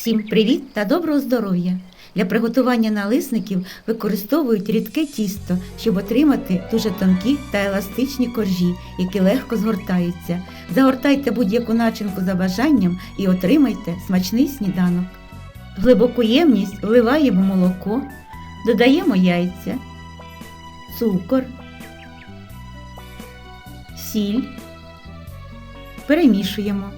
Всім привіт та доброго здоров'я! Для приготування налисників використовують рідке тісто, щоб отримати дуже тонкі та еластичні коржі, які легко згортаються. Загортайте будь-яку начинку за бажанням і отримайте смачний сніданок. В глибоку ємність вливаємо молоко, додаємо яйця, цукор, сіль, перемішуємо.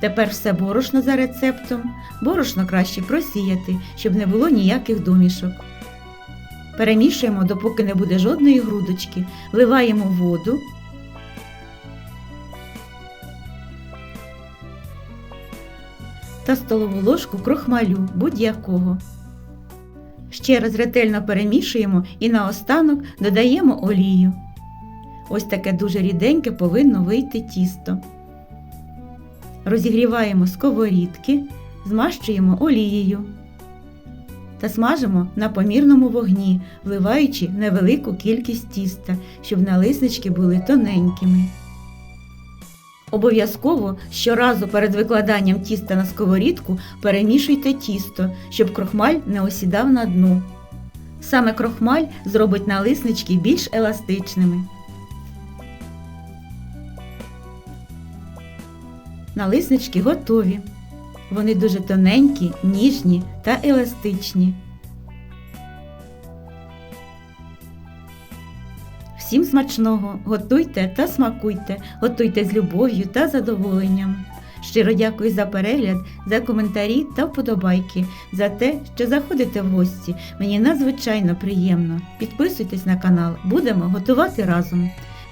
Тепер все борошно за рецептом. Борошно краще просіяти, щоб не було ніяких домішок. Перемішуємо, допоки не буде жодної грудочки, вливаємо воду. Та столову ложку крохмалю будь-якого. Ще раз ретельно перемішуємо і наостанок додаємо олію. Ось таке дуже ріденьке повинно вийти тісто. Розігріваємо сковорідки, змащуємо олією та смажимо на помірному вогні, вливаючи невелику кількість тіста, щоб налиснички були тоненькими. Обов'язково щоразу перед викладанням тіста на сковорідку перемішуйте тісто, щоб крохмаль не осідав на дну. Саме крохмаль зробить налиснички більш еластичними. Налиснички готові. Вони дуже тоненькі, ніжні та еластичні. Всім смачного! Готуйте та смакуйте, готуйте з любов'ю та задоволенням. Щиро дякую за перегляд, за коментарі та вподобайки, за те, що заходите в гості. Мені надзвичайно приємно. Підписуйтесь на канал, будемо готувати разом.